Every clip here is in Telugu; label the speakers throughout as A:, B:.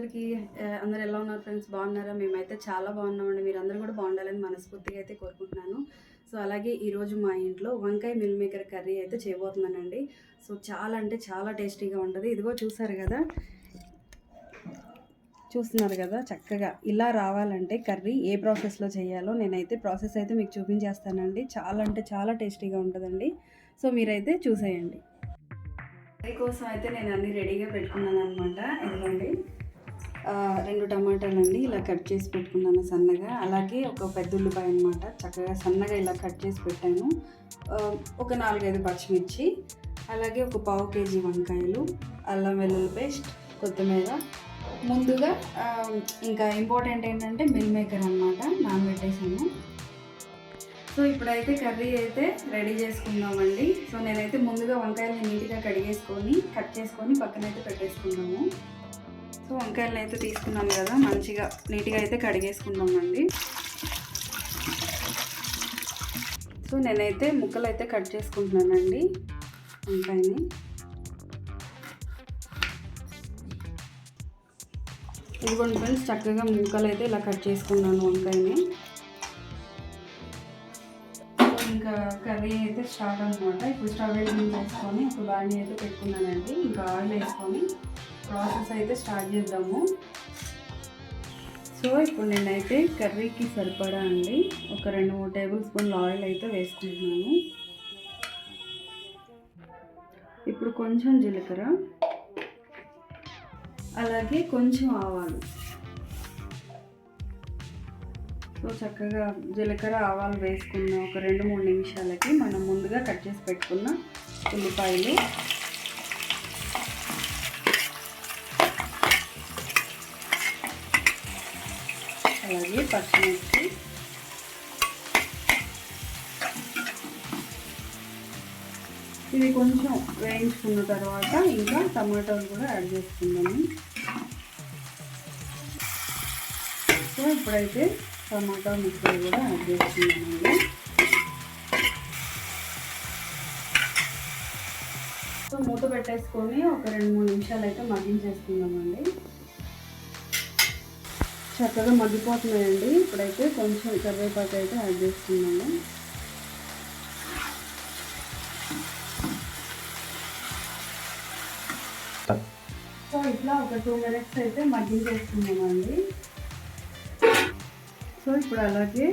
A: అందరికీ అందరు ఎలా ఉన్నారు ఫ్రెండ్స్? బాగున్నారా? మేమైతే చాలా బాగున్నామండి. మీరు అందరూ కూడా బాగుండాలని మనస్ఫూర్తిగా అయితే కోరుకుంటున్నాను. సో అలాగే ఈరోజు మా ఇంట్లో వంకాయ మిల్ మేకర్ కర్రీ అయితే చేయబోతున్నానండి. సో చాలా అంటే చాలా టేస్టీగా ఉంటుంది. ఇదిగో చూసారు కదా? చూస్తున్నారు కదా? చక్కగా ఇలా రావాలంటే కర్రీ ఏ ప్రాసెస్లో చేయాలో నేనైతే ప్రాసెస్ అయితే మీకు చూపించేస్తానండి. చాలా అంటే చాలా టేస్టీగా ఉంటుందండి. సో మీరైతే చూసేయండి. కర్రీ కోసం అయితే నేను అన్ని రెడీగా పెట్టుకున్నాను అనమాట ఇదిగోండి. రెండు టమాటాలండి ఇలా కట్ చేసి పెట్టుకున్నాను సన్నగా. అలాగే ఒక పెద్ద ఉల్లిపాయ అనమాట చక్కగా సన్నగా ఇలా కట్ చేసి పెట్టాను. ఒక నాలుగైదు పచ్చిమిర్చి అలాగే ఒక పావు కేజీ వంకాయలు అల్లం వెల్లుల్లి పేస్ట్ కొత్తిమీర. ముందుగా ఇంకా ఇంపార్టెంట్ ఏంటంటే మిల్ మేకర్ అనమాట నానబెట్టేసాను. సో ఇప్పుడైతే కర్రీ అయితే రెడీ చేసుకుందామండి. సో నేనైతే ముందుగా వంకాయలు నీట్గా కడిగేసుకొని కట్ చేసుకొని పక్కనైతే పెట్టేసుకున్నాము సో వంకాయలను అయితే తీసుకున్నాం కదా మంచిగా నీట్గా అయితే కడిగేసుకున్నామండి. సో నేనైతే ముక్కలు అయితే కట్ చేసుకుంటున్నానండి వంకాయని. ఇదిగోండి ఫ్రెండ్స్ చక్కగా ముక్కలు అయితే ఇలా కట్ చేసుకున్నాను వంకాయని. ఇంకా కర్రీ అయితే స్టార్ట్ అనమాట ఇప్పుడు స్టవ్ వేసుకొని ఒక బాణీ అయితే పెట్టుకున్నానండి. ఇంకా ఆయిల్ వేసుకొని ప్రాసెస్ అయితే స్టార్ట్ చేద్దాము. సో ఇప్పుడు నేనైతే కర్రీకి సరిపడా అండి ఒక రెండు మూడు టేబుల్ స్పూన్ల ఆయిల్ అయితే వేసుకుంటున్నాను. ఇప్పుడు కొంచెం జీలకర్ర అలాగే కొంచెం ఆవాలు. సో చక్కగా జీలకర్ర ఆవాలు వేసుకున్న ఒక రెండు మూడు నిమిషాలకి మనం ముందుగా కట్ చేసి పెట్టుకున్న ఉల్లిపాయలు. అలాగే పచ్చిమిర్చి. ఇది కొంచెం వేయించుకున్న తర్వాత ఇంకా టమాటాలు కూడా యాడ్ చేసుకుందాము. సో ఇప్పుడైతే టమాటా ముక్కలు కూడా యాడ్ చేసుకున్నామండి. సో మూత పెట్టేసుకొని ఒక రెండు మూడు నిమిషాలు అయితే మగ్గించేసుకుందామండి. చక్కగా మగ్గిపోతున్నాయండి. ఇప్పుడైతే కొంచెం కరివేపాకు అయితే యాడ్ చేసుకున్నాము సో ఇట్లా ఒక టూ మినిట్స్ అయితే మగ్గించేసుకున్నామండి సో ఇప్పుడు అలాగే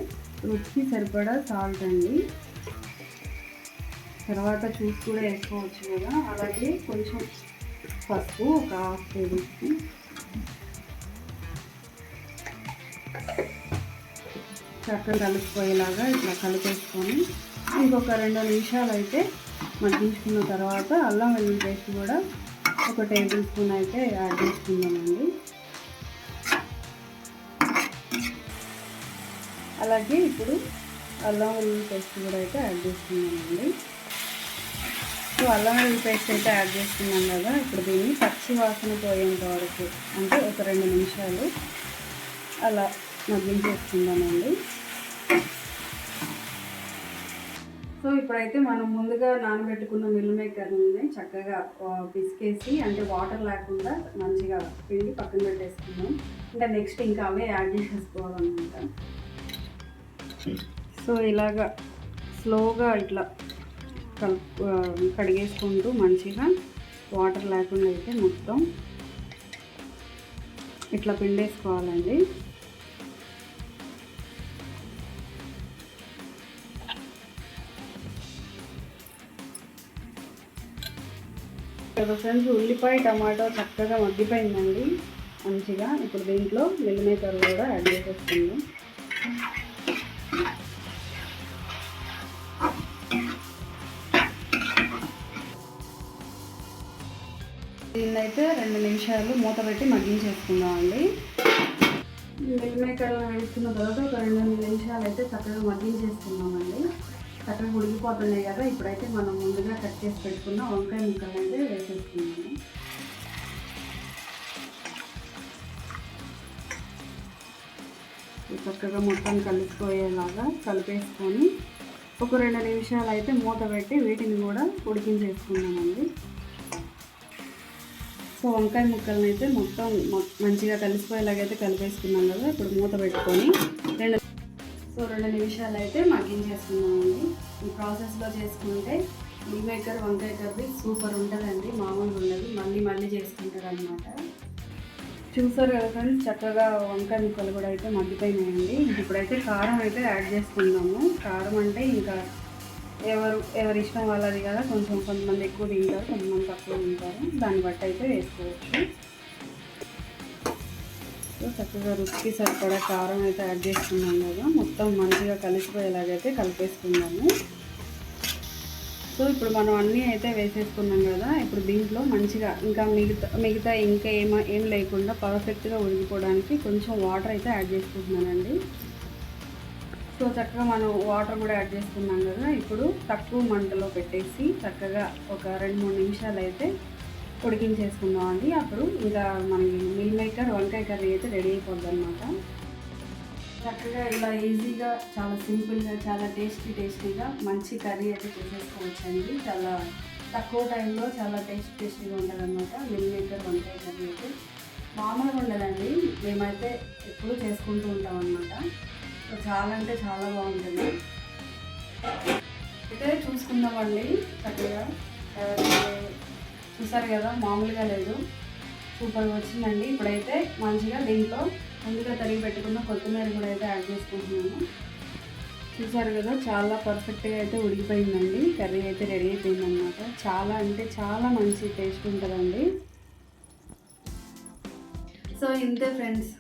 A: రుచికి సరిపడా సాల్ట్ అండి. తర్వాత చూసి కూడా వేసుకోవచ్చు కదా అలాగే కొంచెం పసుపు ఒక హాఫ్ టేబుల్ స్పూన్. చక్కగా కలిసిపోయేలాగా ఇట్లా కలిపేసుకొని ఇంకొక రెండు నిమిషాలు అయితే మగ్గించుకున్న తర్వాత అల్లం వెల్లుల్లి పేస్ట్ కూడా ఒక టేబుల్ స్పూన్ అయితే యాడ్ చేసుకుందామండి. అలాగే ఇప్పుడు అల్లం వెల్లుల్లి పేస్ట్ కూడా అయితే యాడ్ చేసుకున్నామండి సో అల్లం వెల్లుల్లి పేస్ట్ అయితే యాడ్ చేసుకున్నాం కదా ఇప్పుడు దీన్ని పచ్చి వాసన పోయేంత వరకు అంటే ఒక రెండు నిమిషాలు అలా మగ్గించేసుకుందామండి. సో ఇప్పుడైతే మనం ముందుగా నానబెట్టుకున్న మిల్ మేకర్ని చక్కగా పిసికేసి అంటే వాటర్ లేకుండా మంచిగా పిండి పక్కన పెట్టేసుకున్నాం ఇంకా నెక్స్ట్ ఇంకా అవే యాడ్ చేసేసుకోవాలన్నమాట. సో ఇలాగా స్లోగా ఇట్లా కలుపు కడిగేసుకుంటూ మంచిగా వాటర్ లేకుండా అయితే మొత్తం ఇట్లా పిండేసుకోవాలండి. ఫ్రెండ్స్ ఉల్లిపాయ టమాటో చక్కగా మగ్గిపోయిందండి. మంచిగా ఇప్పుడు దీంట్లో మిల్ కూడా యాడ్ చేసేస్తుంది అయితే రెండు నిమిషాలు మూత పెట్టి మగ్గించేసుకుందామండి. మిల్ మేకర్లో వేసుకున్న తర్వాత ఒక రెండు నిమిషాలు అయితే చక్కగా మగ్గించేసుకున్నామండి చక్కగా ఉడికిపోతున్నాయి కదా ఇప్పుడైతే మనం ముందుగా కట్ చేసి పెట్టుకున్న వంకాయ ముక్కలు అయితే వేసేసుకున్నాము చక్కగా మొత్తం కలిసిపోయేలాగా కలిపేసుకొని ఒక రెండు నిమిషాలు అయితే మూత పెట్టి వీటిని కూడా ఉడికించేసుకున్నామండి సో వంకాయ ముక్కలను అయితే మొత్తం మొ- మంచిగా కలిసిపోయేలాగైతే కలిపేసుకున్నాం కదా ఇప్పుడు మూత పెట్టుకొని రెండు సో రెండు నిమిషాలు అయితే మగ్గించేసుకున్నామండి ఈ ప్రాసెస్లో చేసుకుంటే మిల్ మేకర్ వంకాయ కర్రీ సూపర్ ఉంటుందండి మామూలుగా ఉండదు మళ్ళీ మళ్ళీ చేసుకుంటారు అనమాట చూసారు కదా ఫ్రెండ్స్ చక్కగా వంకాయ ముక్కలు కూడా అయితే మగ్గిపోయినాయండి. ఇప్పుడైతే కారం అయితే యాడ్ చేసుకుందాము. కారం అంటే ఇంకా ఎవరు ఎవరి ఇష్టం వాళ్ళది కదా కొంచెం కొంతమంది ఎక్కువ తింటారు కొంతమంది తక్కువ తింటారు. దాన్ని బట్టి అయితే వేసుకోవచ్చు. సో చక్కగా రుచికి సరిపడా కారం అయితే యాడ్ చేసుకున్నాం కదా మొత్తం మంచిగా కలిసిపోయేలాగైతే కలిపేసుకుందాము. సో ఇప్పుడు మనం అన్నీ అయితే వేసేసుకున్నాం కదా ఇప్పుడు దీంట్లో మంచిగా ఇంకా మిగతా మిగతా ఇంకా ఏమ ఏం లేకుండా పర్ఫెక్ట్గా ఉడికిపోవడానికి కొంచెం వాటర్ అయితే యాడ్ చేసుకుంటున్నానండి. సో చక్కగా మనం వాటర్ కూడా యాడ్ చేసుకున్నాం కదా. ఇప్పుడు తక్కువ మంటలో పెట్టేసి చక్కగా ఒక రెండు మూడు నిమిషాలు అయితే ఉడికించేసుకుందాం అండి అప్పుడు ఇంకా మనకి మిల్ మేకర్ వంకాయ కర్రీ అయితే రెడీ అయిపోద్ది అనమాట చక్కగా ఇలా ఈజీగా చాలా సింపుల్గా చాలా టేస్టీ టేస్టీగా మంచి కర్రీ అయితే చేసేసుకోవచ్చండి. చాలా తక్కువ టైంలో చాలా టేస్ట్ టేస్టీగా ఉంటుంది అనమాట మిల్ మేకర్ వంకాయ కర్రీ అయితే. మామూలుగా ఉండదండి. మేమైతే ఎప్పుడూ చేసుకుంటూ ఉంటాం అనమాట చాలా అంటే చాలా బాగుంటుంది. అయితే చూసుకుందామండి చక్కగా. చూసారు కదా మామూలుగా లేదు. సూపర్గా వచ్చిందండి. ఇప్పుడైతే మంచిగా దీంట్లో ముందుగా తరిగి పెట్టుకున్న కొత్తిమీర కూడా అయితే యాడ్ చేసుకుంటున్నాను. చూసారు కదా చాలా పర్ఫెక్ట్గా అయితే ఉడికిపోయిందండి. కర్రీ అయితే రెడీ అయిపోయిందనమాట చాలా అంటే చాలా మంచి టేస్ట్ ఉంటుందండి. సో ఇంతే ఫ్రెండ్స్.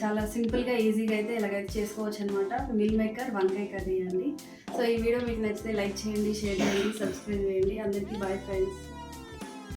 A: చాలా సింపుల్గా ఈజీగా అయితే ఇలాగైతే చేసుకోవచ్చు అనమాట మిల్ మేకర్ వంకాయ కర్రీ అండి. సో ఈ వీడియో మీకు నచ్చితే లైక్ చేయండి షేర్ చేయండి సబ్స్క్రైబ్ చేయండి. అందరికీ బాయ్ ఫ్రెండ్స్.